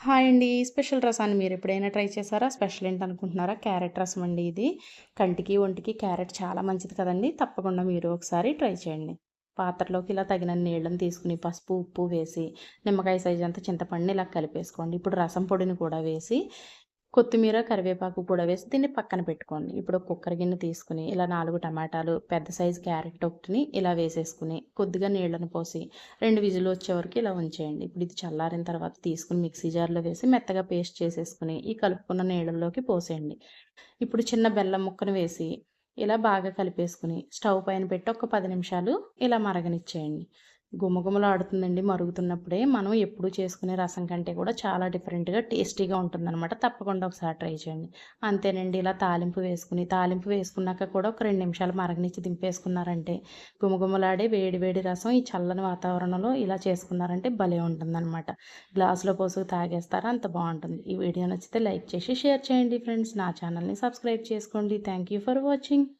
Hi అండి. Special రసాన్ని మీరు ఎప్పుడైనా ట్రై చేశారా? స్పెషల్ ఏంటి అనుకుంటున్నారా క్యారెట్ రసం అండి ఇది. కంటికి ఒంటికి క్యారెట్ చాలా మంచిది కదండి. తప్పకుండా మీరు ఒకసారి ట్రై చేయండి. పాత్రలోకి ఇలా తగిన నీళ్ళని తీసుకుని పసుపు ఉప్పు వేసి నిమ్మకాయ సైజ్ అంతా చింతపండుని ఇలా కలిపేసుకోండి. ఇప్పుడు రసం పొడిని కూడా వేసి కొత్తిమీర కరివేపాకు కూడా వేసి దీన్ని పక్కన పెట్టుకోండి. ఇప్పుడు కుక్కర్ గిన్నె తీసుకుని ఇలా నాలుగు టమాటాలు పెద్ద సైజు క్యారెట్ ఒకటిని ఇలా వేసేసుకుని కొద్దిగా నీళ్ళను పోసి రెండు విజులు వచ్చే వరకు ఇలా ఉంచేయండి. ఇప్పుడు ఇది చల్లారిన తర్వాత తీసుకుని మిక్సీ జార్లో వేసి మెత్తగా పేస్ట్ చేసేసుకుని ఈ కలుపుకున్న నీళ్ళల్లోకి పోసేయండి. ఇప్పుడు చిన్న బెల్లం ముక్కను వేసి ఇలా బాగా కలిపేసుకుని స్టవ్ పైన పెట్టి ఒక పది నిమిషాలు ఇలా మరగనిచ్చేయండి. గుమగుమలాడుతుందండి మరుగుతున్నప్పుడే. మనం ఎప్పుడు చేసుకునే రసం కంటే కూడా చాలా డిఫరెంట్గా టేస్టీగా ఉంటుందన్నమాట. తప్పకుండా ఒకసారి ట్రై చేయండి. అంతేనండి ఇలా తాలింపు వేసుకుని తాలింపు వేసుకున్నాక కూడా ఒక రెండు నిమిషాలు మరగనిచ్చి దింపేసుకున్నారంటే గుమగుమలాడే వేడి వేడి రసం ఈ చల్లని వాతావరణంలో ఇలా చేసుకున్నారంటే భలే ఉంటుందన్నమాట. గ్లాసులో పోసుకు తాగేస్తారా అంత బాగుంటుంది. ఈ వీడియో నచ్చితే లైక్ చేసి షేర్ చేయండి ఫ్రెండ్స్. నా ఛానల్ని సబ్స్క్రైబ్ చేసుకోండి. Thank you for watching.